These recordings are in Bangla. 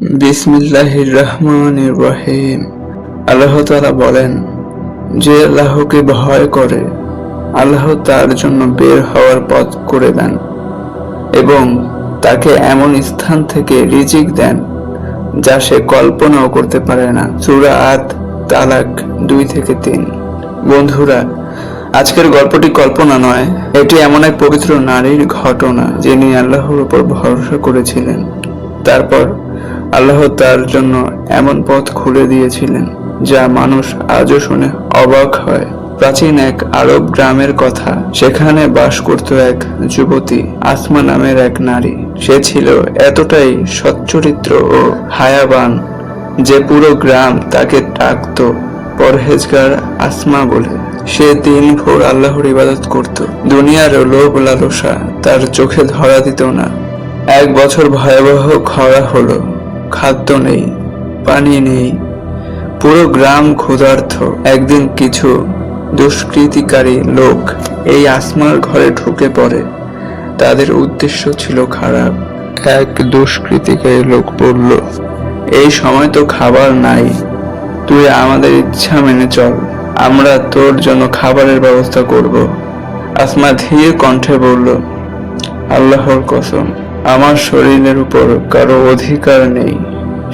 বিসমিল্লাহির রহমানির রহিম। আল্লাহ তাআলা বলেন, যে আল্লাহকে ভয় করে, আল্লাহ তার জন্য বের হওয়ার পথ করে দেন এবং তাকে এমন স্থান থেকে রিজিক দেন যা সে কল্পনাও করতে পারে না। সূরা আত তালাক দুই থেকে তিন। বন্ধুরা, আজকের গল্পটি কল্পনা নয়, এটি এমন এক পবিত্র নারীর ঘটনা যিনি আল্লাহর উপর ভরসা করেছিলেন। তারপর আল্লাহ তার জন্য এমন পথ খুলে দিয়েছিলেন, যা মানুষ আজও শুনে অবাক হয়। প্রাচীন এক আরব গ্রামের কথা, সেখানে বাস করত এক যুবতী, আসমা নামের এক নারী। সে ছিল এতটাই সচ্চরিত্র ও হায়াবান যে পুরো গ্রাম তাকে ডাকত পরহেজগার আসমা বলে। সে দিন ভোর আল্লাহর ইবাদত করত। দুনিয়ার লোভ লালসা তার চোখে ধরা দিত না। এক বছর ভয়াবহ খরা হলো। খাদ্য নেই, পানি নেই। পুরো গ্রাম ক্ষুধার্থ একদিন কিছু দুষ্কৃতিকারী লোক এই আসমার ঘরে ঢুকে পড়ে। তাদের উদ্দেশ্য ছিল খারাপ। এক দুষ্কৃতিকারী লোক বলল, এই সময় তো খাবার নাই। তুই আমাদের ইচ্ছা মেনে চল। আমরা তোর জন্য খাবারের ব্যবস্থা করব। আসমা ধীর কণ্ঠে বলল, আল্লাহর কসম। আমার শরীরের উপর কারও অধিকার নেই,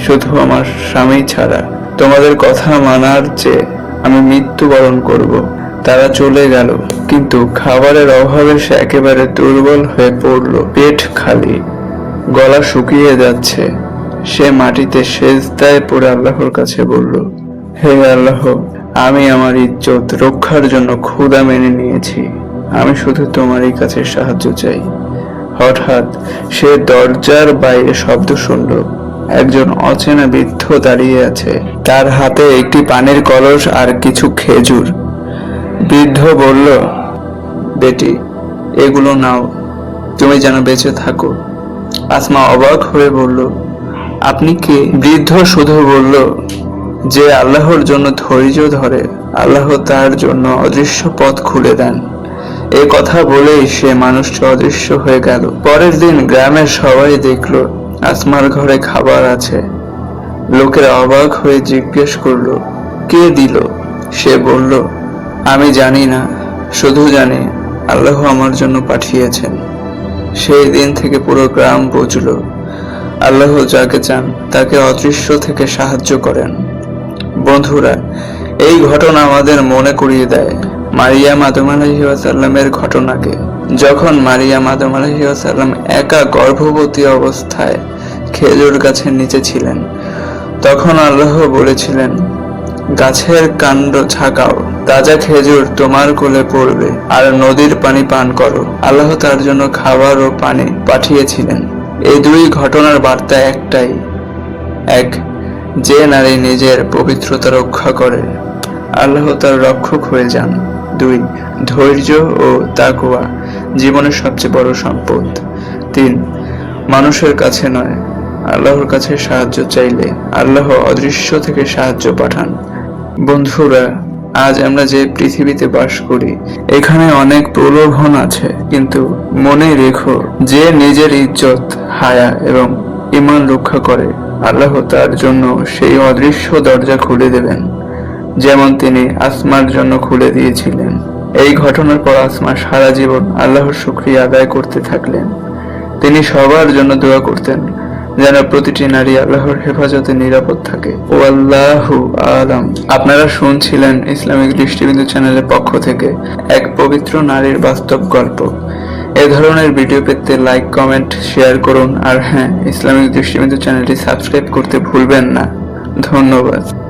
শুধু আমার স্বামী ছাড়া। তোমাদের কথা মানার চেয়ে আমি মৃত্যুবরণ করব। তারা চলে গেল, কিন্তু খাবারের অভাবে সে একেবারে দুর্বল হয়ে পড়ল, পেট খালি, গলা শুকিয়ে যাচ্ছে। সে মাটিতে সেজদায় পড়ে আল্লাহর কাছে বলল, হে আল্লাহ, আমি আমার ইজ্জত রক্ষার জন্য ক্ষুদা মেনে নিয়েছি। আমি শুধু তোমারই কাছে সাহায্য চাই। হঠাৎ সে দরজার বাইরে শব্দ শুনল। একজন অচেনা বৃদ্ধ দাঁড়িয়ে আছে। তার হাতে একটি পানির কলস আর কিছু খেজুর। বৃদ্ধ বলল, বেটি, এগুলো নাও। তুমি যেন বেঁচে থাকো। আসমা অবাক হয়ে বলল, আপনি কে? বৃদ্ধ শুধু বলল, যে আল্লাহর জন্য ধৈর্য ধরে, আল্লাহ তার জন্য অদৃশ্য পথ খুলে দেন। এ কথা বলেই সে মানুষটি অদৃশ্য হয়ে গেল। পরের দিন গ্রামের সবাই দেখল, আসমার ঘরে খাবার আছে। লোকেরা অবাক হয়ে জিজ্ঞেস করল, কে দিল? সে বলল, আমি জানি না, শুধু জানি আল্লাহ আমার জন্য পাঠিয়েছেন। সেই দিন থেকে পুরো গ্রাম বুঝল, আল্লাহ যাকে চান তাকে অদৃশ্য থেকে সাহায্য করেন। বন্ধুরা, এই ঘটনা আমাদের মনে করিয়ে দেয়। মারিয়াম আদম আলহিউসাল্লামের ঘটনাকে। যখন মারিয়া আদম আলহিউসাল্লাম একা গর্ভবতী অবস্থায় খেজুর গাছের নিচে ছিলেন, তখন আল্লাহ বলেছিলেন, গাছের কাণ্ড ছাকাও, তাজা খেজুর তোমার কোলে পড়বে আর নদীর পানি পান করো। আল্লাহ তার জন্য খাবার ও পানি পাঠিয়েছিলেন। এই দুই ঘটনার বার্তা একটাই, এক, যে নারী নিজের পবিত্রতা রক্ষা করে। আল্লাহ তার রক্ষক হয়ে যান। দুই, ধৈর্য ও তাকুয়া জীবনের সবচেয়ে বড় সম্পদ। তিন, মানুষের কাছে নয়, আল্লাহর কাছে সাহায্য চাইলে আল্লাহ অদৃশ্য থেকে সাহায্য পাঠান। বন্ধুরা, আজ আমরা যে পৃথিবীতে বাস করি, এখানে অনেক প্রলোভন আছে, কিন্তু মনে রেখো, যে নিজের ইজ্জত, হায়া এবং ইমান রক্ষা করে, আল্লাহ তার জন্য সেই অদৃশ্য দরজা খুলে দেবেন। যেমন তিনি আসমার জন্য খুলে দিয়েছিলেন। এই ঘটনার পর আসমা সারা জীবন আল্লাহর শুক্রিয়া আদায় করতে থাকলেন। তিনি সবার জন্য দোয়া করতেন, যেন প্রতিটি নারী আল্লাহর হেফাজতে নিরাপদ থাকে। ও আল্লাহু আলাম। আপনারা শুনছিলেন ইসলামিক দৃষ্টিবিন্দু চ্যানেলের পক্ষ থেকে এক পবিত্র নারীর বাস্তব গল্প। এ ধরনের ভিডিও পেতে লাইক, কমেন্ট, শেয়ার করুন। আর হ্যাঁ ইসলামিক দৃষ্টিবিন্দু চ্যানেলটি সাবস্ক্রাইব করতে ভুলবেন না। ধন্যবাদ।